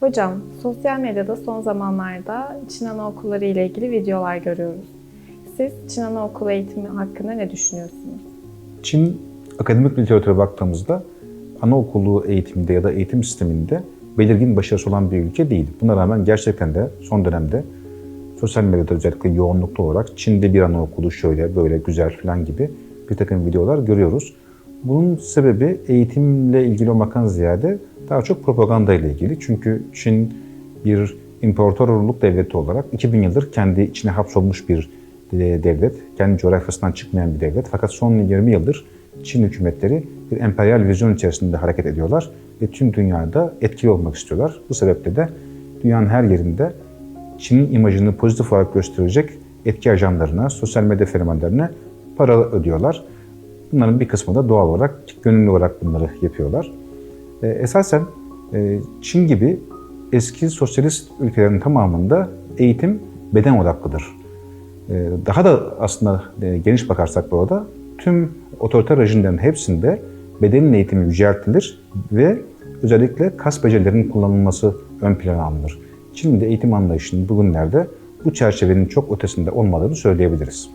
Hocam, sosyal medyada son zamanlarda Çin anaokulları ile ilgili videolar görüyoruz. Siz Çin anaokulu eğitimi hakkında ne düşünüyorsunuz? Çin akademik literatüre baktığımızda anaokulu eğitiminde ya da eğitim sisteminde belirgin başarısı olan bir ülke değil. Buna rağmen gerçekten de son dönemde sosyal medyada özellikle yoğunluklu olarak Çin'de bir anaokulu şöyle böyle güzel falan gibi bir takım videolar görüyoruz. Bunun sebebi eğitimle ilgili olmaktan ziyade daha çok propaganda ile ilgili. Çünkü Çin bir imparatorluk devleti olarak 2000 yıldır kendi içine hapsolmuş bir e, devlet, kendi coğrafyasından çıkmayan bir devlet. Fakat son 20 yıldır Çin hükümetleri bir emperyal vizyon içerisinde hareket ediyorlar ve tüm dünyada etkili olmak istiyorlar. Bu sebeple de dünyanın her yerinde Çin'in imajını pozitif olarak gösterecek etki ajanlarına, sosyal medya fenomenlerine para ödüyorlar. Bunların bir kısmı da doğal olarak gönüllü olarak bunları yapıyorlar. E, esasen e, Çin gibi eski sosyalist ülkelerin tamamında eğitim beden odaklıdır. E, daha da aslında e, geniş bakarsak bu arada tüm otoriter rejimlerin hepsinde bedenin eğitimi yüceltilir ve özellikle kas becerilerinin kullanılması ön plana alınır. Çin'de eğitim anlayışının bugünlerde bu çerçevenin çok ötesinde olmadığını söyleyebiliriz.